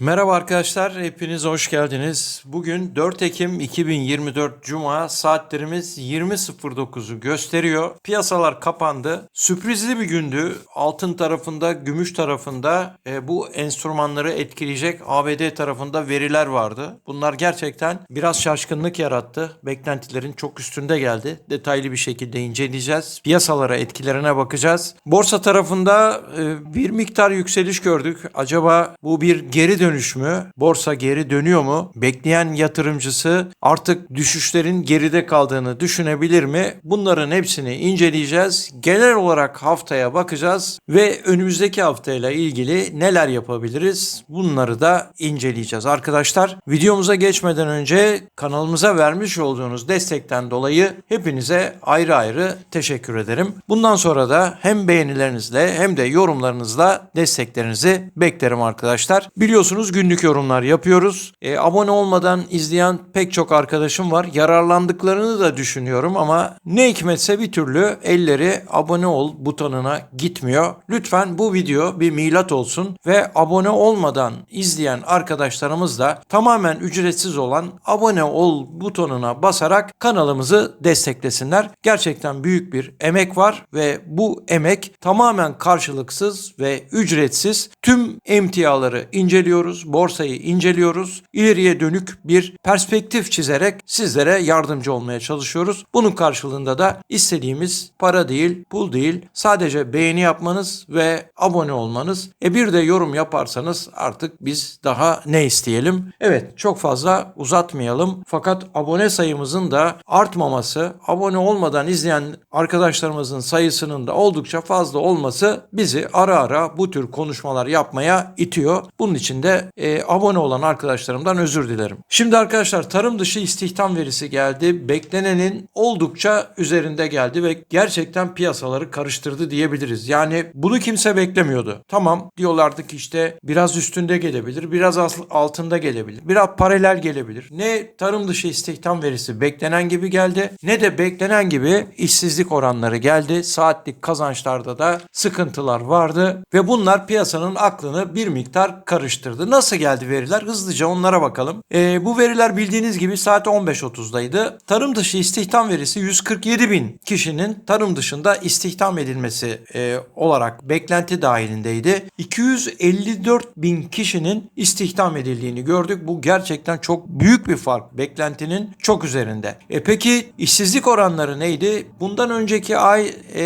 Merhaba arkadaşlar, hepiniz hoş geldiniz. Bugün 4 Ekim 2024 Cuma saatlerimiz 20.09'u gösteriyor. Piyasalar kapandı. Sürprizli bir gündü. Altın tarafında, gümüş tarafında e, bu enstrümanları etkileyecek ABD tarafında veriler vardı. Bunlar gerçekten biraz şaşkınlık yarattı. Beklentilerin çok üstünde geldi. Detaylı bir şekilde inceleyeceğiz. Piyasalara etkilerine bakacağız. Borsa tarafında e, bir miktar yükseliş gördük. Acaba bu bir geri dönüş mü? Borsa geri dönüyor mu? Bekleyen yatırımcısı artık düşüşlerin geride kaldığını düşünebilir mi? Bunların hepsini inceleyeceğiz. Genel olarak haftaya bakacağız ve önümüzdeki haftayla ilgili neler yapabiliriz? Bunları da inceleyeceğiz arkadaşlar. Videomuza geçmeden önce kanalımıza vermiş olduğunuz destekten dolayı hepinize ayrı ayrı teşekkür ederim. Bundan sonra da hem beğenilerinizle hem de yorumlarınızla desteklerinizi beklerim arkadaşlar. Biliyorsunuz günlük yorumlar yapıyoruz. E, abone olmadan izleyen pek çok arkadaşım var. Yararlandıklarını da düşünüyorum ama ne hikmetse bir türlü elleri abone ol butonuna gitmiyor. Lütfen bu video bir milat olsun ve abone olmadan izleyen arkadaşlarımız da tamamen ücretsiz olan abone ol butonuna basarak kanalımızı desteklesinler. Gerçekten büyük bir emek var ve bu emek tamamen karşılıksız ve ücretsiz. Tüm emtiaları inceliyoruz, borsayı inceliyoruz. İleriye dönük bir perspektif çizerek sizlere yardımcı olmaya çalışıyoruz. Bunun karşılığında da istediğimiz para değil, pul değil. Sadece beğeni yapmanız ve abone olmanız. E bir de yorum yaparsanız artık biz daha ne isteyelim? Evet, çok fazla uzatmayalım. Fakat abone sayımızın da artmaması, abone olmadan izleyen arkadaşlarımızın sayısının da oldukça fazla olması bizi ara ara bu tür konuşmalar yapmaya itiyor. Bunun için de e, abone olan arkadaşlarımdan özür dilerim. Şimdi arkadaşlar tarım dışı istihdam verisi geldi. Beklenenin oldukça üzerinde geldi ve gerçekten piyasaları karıştırdı diyebiliriz. Yani bunu kimse beklemiyordu. Tamam diyorlardı ki işte biraz üstünde gelebilir, biraz altında gelebilir, biraz paralel gelebilir. Ne tarım dışı istihdam verisi beklenen gibi geldi ne de beklenen gibi işsizlik oranları geldi. Saatlik kazançlarda da sıkıntılar vardı ve bunlar piyasanın aklını bir miktar karıştırdı. Nasıl geldi veriler? Hızlıca onlara bakalım. Ee, bu veriler bildiğiniz gibi saat 15.30'daydı. Tarım dışı istihdam verisi 147 bin kişinin tarım dışında istihdam edilmesi e, olarak beklenti dahilindeydi. 254 bin kişinin istihdam edildiğini gördük. Bu gerçekten çok büyük bir fark. Beklentinin çok üzerinde. E peki işsizlik oranları neydi? Bundan önceki ay e,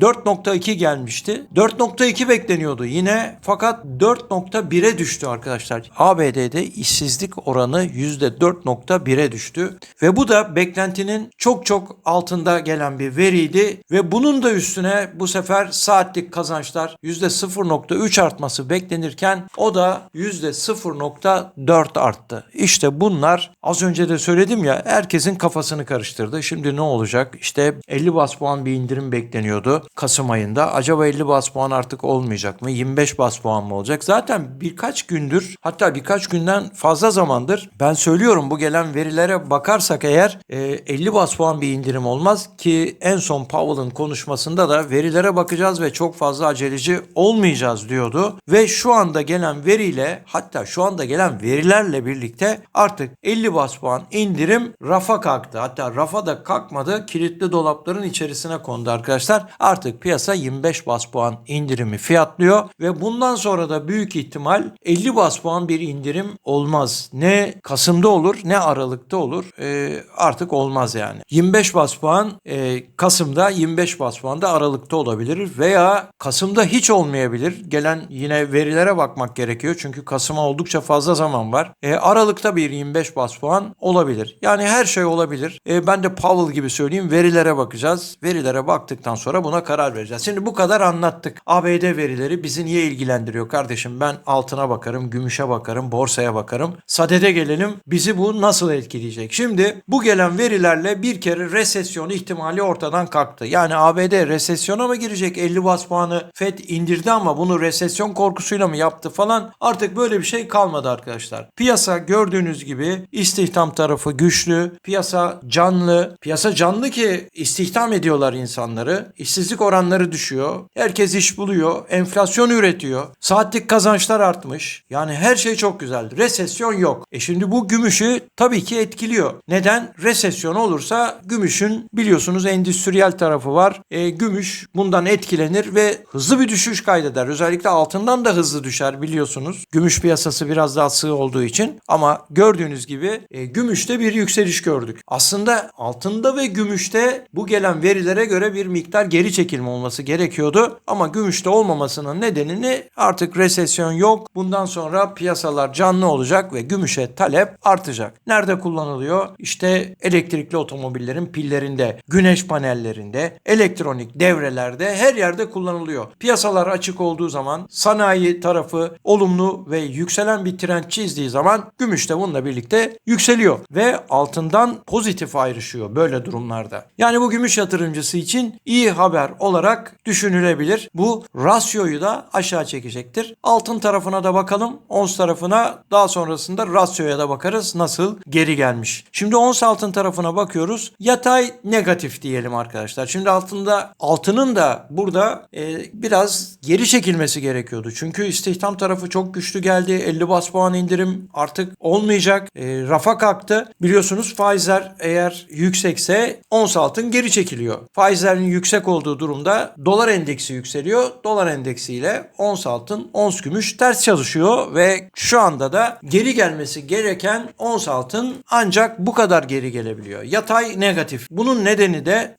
4.2 gelmişti. 4.2 bekleniyordu yine fakat 4.1'e düştü arkadaşlar. ABD'de işsizlik oranı %4.1'e düştü ve bu da beklentinin çok çok altında gelen bir veriydi ve bunun da üstüne bu sefer saatlik kazançlar %0.3 artması beklenirken o da %0.4 arttı. İşte bunlar az önce de söyledim ya herkesin kafasını karıştırdı. Şimdi ne olacak? İşte 50 bas puan bir indirim bekleniyordu Kasım ayında. Acaba 50 bas puan artık olmayacak mı? 25 bas puan mı olacak? Zaten birkaç gündür hatta birkaç günden fazla zamandır ben söylüyorum bu gelen verilere bakarsak eğer e, 50 bas puan bir indirim olmaz ki en son Powell'ın konuşmasında da verilere bakacağız ve çok fazla aceleci olmayacağız diyordu. Ve şu anda gelen veriyle hatta şu anda gelen verilerle birlikte artık 50 bas puan indirim rafa kalktı. Hatta rafa da kalkmadı. Kilitli dolapların içerisine kondu arkadaşlar. Artık piyasa 25 bas puan indirimi fiyatlıyor ve bundan sonra da büyük ihtimal 50 bas puan bir indirim olmaz. Ne Kasım'da olur ne Aralık'ta olur. Ee, artık olmaz yani. 25 bas puan e, Kasım'da 25 bas puan da Aralık'ta olabilir veya Kasım'da hiç olmayabilir. Gelen yine verilere bakmak gerekiyor. Çünkü Kasım'a oldukça fazla zaman var. E, Aralık'ta bir 25 bas puan olabilir. Yani her şey olabilir. E, ben de Powell gibi söyleyeyim verilere bakacağız. Verilere baktıktan sonra buna karar vereceğiz. Şimdi bu kadar anlattık. ABD verileri bizi niye ilgilendiriyor kardeşim? Ben altına bakarım, gümüşe bakarım, borsaya bakarım. Sadede gelelim. Bizi bu nasıl etkileyecek? Şimdi bu gelen verilerle bir kere resesyon ihtimali ortadan kalktı. Yani ABD resesyona mı girecek? 50 bas puanı FED indirdi ama bunu resesyon korkusuyla mı yaptı falan? Artık böyle bir şey kalmadı arkadaşlar. Piyasa gördüğünüz gibi istihdam tarafı güçlü. Piyasa canlı. Piyasa canlı ki istihdam ediyorlar insanları. İşsizlik oranları düşüyor. Herkes iş buluyor. Enflasyon üretiyor. Saatlik kazançlar artmış. Yani her şey çok güzel. Resesyon yok. E şimdi bu gümüşü tabii ki etkiliyor. Neden? Resesyon olursa gümüşün biliyorsunuz endüstriyel tarafı var. E, gümüş bundan etkilenir ve hızlı bir düşüş kaydeder. Özellikle altından da hızlı düşer biliyorsunuz. Gümüş piyasası biraz daha sığ olduğu için ama gördüğünüz gibi e, gümüşte bir yükseliş gördük. Aslında altında ve gümüşte bu gelen verilere göre bir miktar geri çekilme olması gerekiyordu ama gümüşte olmamasının nedenini artık resesyon yok. Bundan sonra piyasalar canlı olacak ve gümüşe talep artacak. Nerede kullanılıyor? İşte elektrikli otomobillerin pillerinde, güneş panellerinde, elektronik devrelerde her yerde kullanılıyor. Piyasalar açık olduğu zaman sanayi tarafı olumlu ve yükselen bir trend çizdiği zaman gümüş de bununla birlikte yükseliyor ve altından pozitif ayrışıyor böyle durumlarda. Yani bu gümüş yatırımcısı için iyi haber olarak düşünülebilir. Bu rasyoyu da aşağı çekecektir. Altın tarafına da bakalım. Ons tarafına daha sonrasında rasyoya da bakarız. Nasıl geri gelmiş. Şimdi ons altın tarafına bakıyoruz. Yatay negatif diyelim arkadaşlar. Şimdi altında altının da burada e, biraz geri çekilmesi gerekiyordu. Çünkü istihdam tarafı çok güçlü geldi. 50 bas puan indirim artık olmayacak. E, rafa kalktı. Biliyorsunuz faizler eğer yüksekse ons altın geri çekiliyor. Faizlerin yüksek olduğu durumda dolar endeksi yükseliyor. Dolar endeksiyle ons altın, ons gümüş ters çalışıyor ve şu anda da geri gelmesi gereken ons altın ancak bu kadar geri gelebiliyor. Yatay negatif. Bunun nedeni de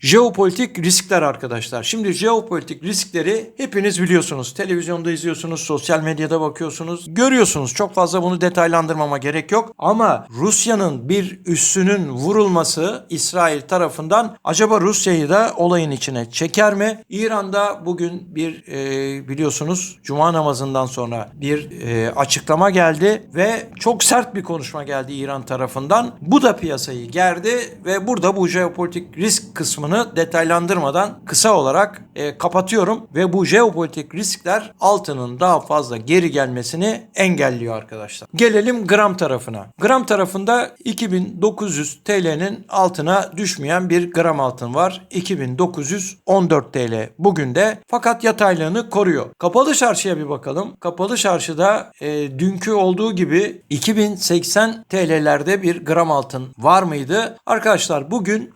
Jeopolitik riskler arkadaşlar. Şimdi jeopolitik riskleri hepiniz biliyorsunuz. Televizyonda izliyorsunuz, sosyal medyada bakıyorsunuz. Görüyorsunuz. Çok fazla bunu detaylandırmama gerek yok. Ama Rusya'nın bir üssünün vurulması İsrail tarafından acaba Rusya'yı da olayın içine çeker mi? İran'da bugün bir e, biliyorsunuz Cuma namazından sonra bir e, açıklama geldi ve çok sert bir konuşma geldi İran tarafından. Bu da piyasayı gerdi ve burada bu jeopolitik risk kısmını detaylandırmadan kısa olarak e, kapatıyorum ve bu jeopolitik riskler altının daha fazla geri gelmesini engelliyor arkadaşlar. Gelelim gram tarafına. Gram tarafında 2900 TL'nin altına düşmeyen bir gram altın var. 2914 TL bugün de fakat yataylığını koruyor. Kapalı çarşıya bir bakalım. Kapalı çarşıda e, dünkü olduğu gibi 2080 TL'lerde bir gram altın var mıydı? Arkadaşlar bugün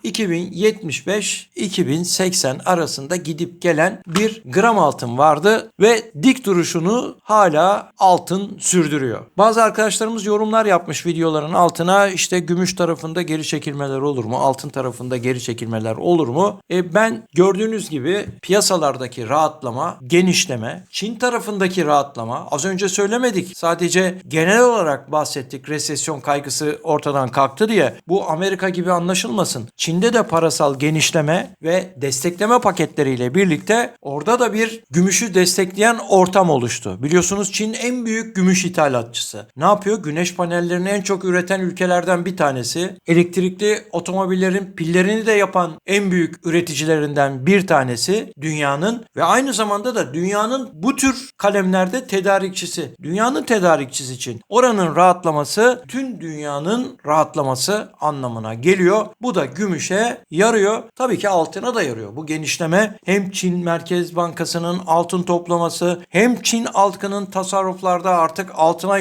2075-2080 arasında gidip gelen bir gram altın vardı ve dik duruşunu hala altın sürdürüyor. Bazı arkadaşlarımız yorumlar yapmış videoların altına işte gümüş tarafında geri çekilmeler olur mu? Altın tarafında geri çekilmeler olur mu? E ben gördüğünüz gibi piyasalardaki rahatlama, genişleme, Çin tarafındaki rahatlama az önce söylemedik. Sadece genel olarak bahsettik resesyon kaygısı ortadan kalktı diye. Bu Amerika gibi anlaşılmasın. Çin'de de parasal genişleme ve destekleme paketleriyle birlikte orada da bir gümüşü destekleyen ortam oluştu. Biliyorsunuz Çin en büyük gümüş ithalatçısı. Ne yapıyor? Güneş panellerini en çok üreten ülkelerden bir tanesi. Elektrikli otomobillerin pillerini de yapan en büyük üreticilerinden bir tanesi dünyanın ve aynı zamanda da dünyanın bu tür kalemlerde tedarikçisi. Dünyanın tedarikçisi için oranın rahatlaması tüm dünyanın rahatlaması anlamına geliyor. Bu da gümüşe yarıyor. Tabii ki altına da yarıyor. Bu genişleme hem Çin Merkez Bankası'nın altın toplaması hem Çin halkının tasarruflarda artık altına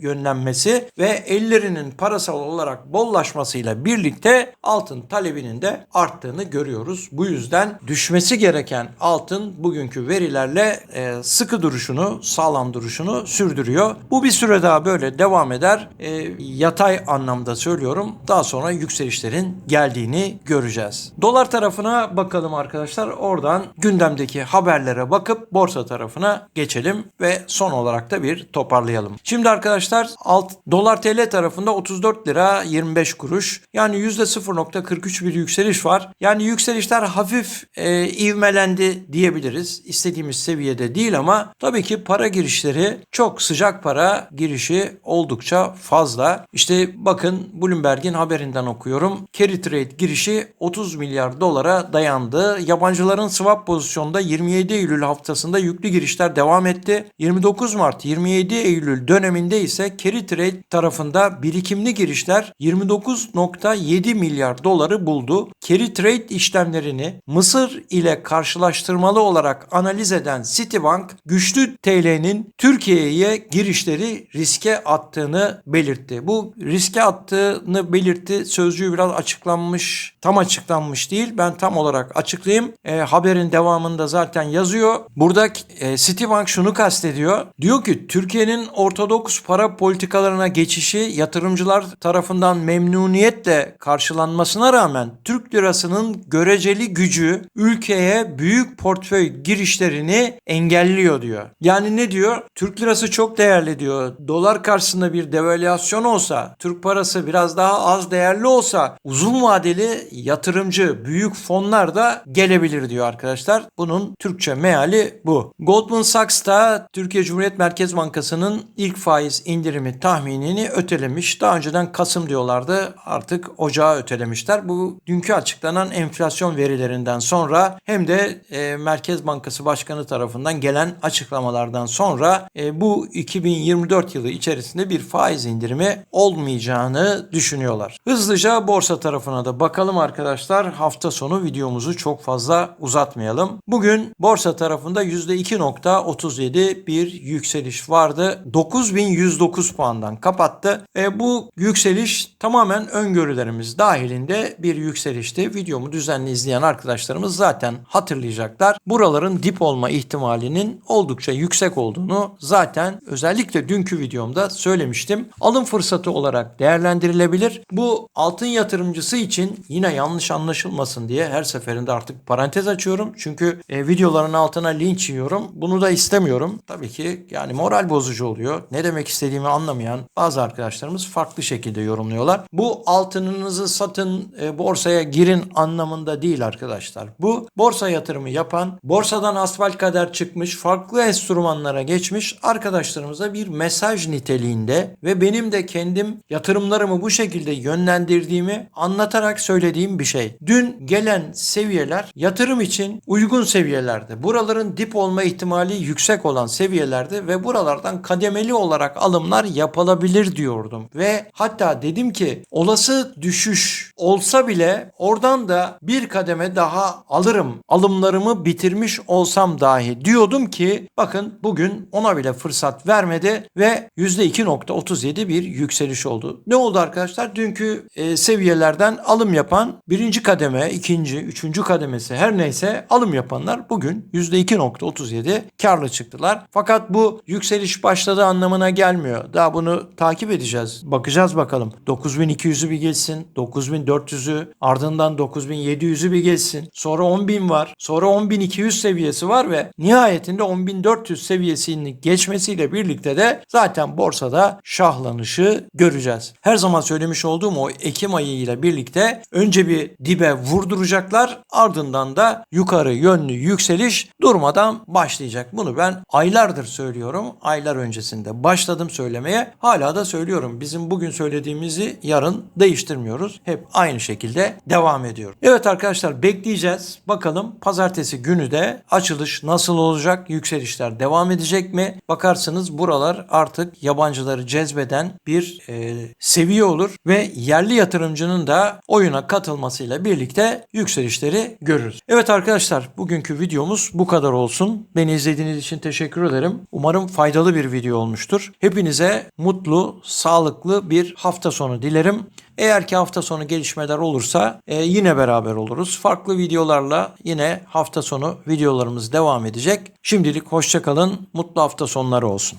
yönlenmesi ve ellerinin parasal olarak bollaşmasıyla birlikte altın talebinin de arttığını görüyoruz. Bu yüzden düşmesi gereken altın bugünkü verilerle e, sıkı duruşunu, sağlam duruşunu sürdürüyor. Bu bir süre daha böyle devam eder. E, yatay anlamda söylüyorum. Daha sonra yükselişlerin geldiğini göreceğiz. Dolar tarafına bakalım arkadaşlar. Oradan gündemdeki haberlere bakıp borsa tarafına geçelim ve son olarak da bir toparlayalım. Şimdi arkadaşlar alt dolar TL tarafında 34 lira 25 kuruş. Yani %0.43 bir yükseliş var. Yani yükselişler hafif e, ivmelendi diyebiliriz. İstediğimiz seviyede değil ama tabii ki para girişleri çok sıcak para girişi oldukça fazla. İşte bakın Bloomberg'in haberinden okuyorum. Carry trade girişi 30 milyon milyar dolara dayandı. Yabancıların swap pozisyonda 27 Eylül haftasında yüklü girişler devam etti. 29 Mart 27 Eylül döneminde ise carry trade tarafında birikimli girişler 29.7 milyar doları buldu. Carry trade işlemlerini Mısır ile karşılaştırmalı olarak analiz eden Citibank güçlü TL'nin Türkiye'ye girişleri riske attığını belirtti. Bu riske attığını belirtti. Sözcüğü biraz açıklanmış, tam açıklanmış değil. Ben tam olarak açıklayayım. E, haberin devamında zaten yazıyor. Burada e, Citibank şunu kastediyor. Diyor ki Türkiye'nin ortodoks para politikalarına geçişi yatırımcılar tarafından memnuniyetle karşılanmasına rağmen Türk lirasının göreceli gücü ülkeye büyük portföy girişlerini engelliyor diyor. Yani ne diyor? Türk lirası çok değerli diyor. Dolar karşısında bir devalüasyon olsa, Türk parası biraz daha az değerli olsa uzun vadeli yatırımcı büyük fonlar da gelebilir diyor arkadaşlar. Bunun Türkçe meali bu. Goldman Sachs da Türkiye Cumhuriyet Merkez Bankası'nın ilk faiz indirimi tahminini ötelemiş. Daha önceden Kasım diyorlardı. Artık Ocağı ötelemişler. Bu dünkü açıklanan enflasyon verilerinden sonra hem de e, Merkez Bankası Başkanı tarafından gelen açıklamalardan sonra e, bu 2024 yılı içerisinde bir faiz indirimi olmayacağını düşünüyorlar. Hızlıca borsa tarafına da bakalım arkadaşlar. Hafta sonu videomuzu çok fazla uzatmayalım. Bugün borsa tarafında %2.37 bir yükseliş vardı. 9109 puandan kapattı. E, bu yükseliş tamamen öngörülerimiz dahilinde bir yükselişti. Videomu düzenli izleyen arkadaşlarımız zaten hatırlayacaklar. Buraların dip olma ihtimalinin oldukça yüksek olduğunu zaten özellikle dünkü videomda söylemiştim. Alım fırsatı olarak değerlendirilebilir. Bu altın yatırımcısı için yine yanlış anlaşılmasın diye her seferinde artık parantez açıyorum. Çünkü e, videoların altına linç yiyorum. Bunu da istemiyorum. Tabii ki yani moral bozucu oluyor. Ne demek istediğimi anlamayan bazı arkadaşlarımız farklı şekilde yorumluyorlar. Bu altınınızı satın e, borsaya girin anlamında değil arkadaşlar. Bu borsa yatırımı yapan, borsadan asfalt kadar çıkmış, farklı enstrümanlara geçmiş arkadaşlarımıza bir mesaj niteliğinde ve benim de kendim yatırımlarımı bu şekilde yönlendirdiğimi anlatarak söylediğim bir şey. Dün gelen seviyeler yatırım için uygun seviyelerde. Buraların dip olma ihtimali yüksek olan seviyelerde ve buralardan kademeli olarak alımlar yapılabilir diyordum. Ve hatta dedim ki olası düşüş olsa bile oradan da bir kademe daha alırım. Alımlarımı bitirmiş olsam dahi diyordum ki bakın bugün ona bile fırsat vermedi ve %2.37 bir yükseliş oldu. Ne oldu arkadaşlar? Dünkü e, seviyelerden alım yapan birinci kademe, ikinci, üçüncü kademesi her neyse alım yapanlar bugün %2.37 karlı çıktılar. Fakat bu yükseliş başladı anlamına gelmiyor. Daha bunu takip edeceğiz. Bakacağız bakalım. 9200'ü bir gelsin, 9400'ü ardından 9700'ü bir gelsin. Sonra 10.000 var. Sonra 10.200 seviyesi var ve nihayetinde 10.400 seviyesini geçmesiyle birlikte de zaten borsada şahlanışı göreceğiz. Her zaman söylemiş olduğum o Ekim ayı ile birlikte önce bir dibe vurduracaklar ardından da yukarı yönlü yükseliş durmadan başlayacak. Bunu ben aylardır söylüyorum. Aylar öncesinde başladım söylemeye. Hala da söylüyorum. Bizim bugün söylediğimizi yarın değiştirmiyoruz. Hep aynı şekilde devam ediyor. Evet arkadaşlar bekleyeceğiz. Bakalım pazartesi günü de açılış nasıl olacak? Yükselişler devam edecek mi? Bakarsınız buralar artık yabancıları cezbeden bir e, seviye olur ve yerli yatırımcının da oyuna katılmasıyla birlikte yükselişleri görürüz. Evet arkadaşlar bugünkü videomuz bu kadar olsun. Beni izlediğiniz için teşekkür ederim. Umarım faydalı bir video olmuştur. Hepinize mutlu, sağlıklı bir hafta sonu dilerim. Eğer ki hafta sonu gelişmeler olursa e, yine beraber oluruz. Farklı videolarla yine hafta sonu videolarımız devam edecek. Şimdilik hoşçakalın. Mutlu hafta sonları olsun.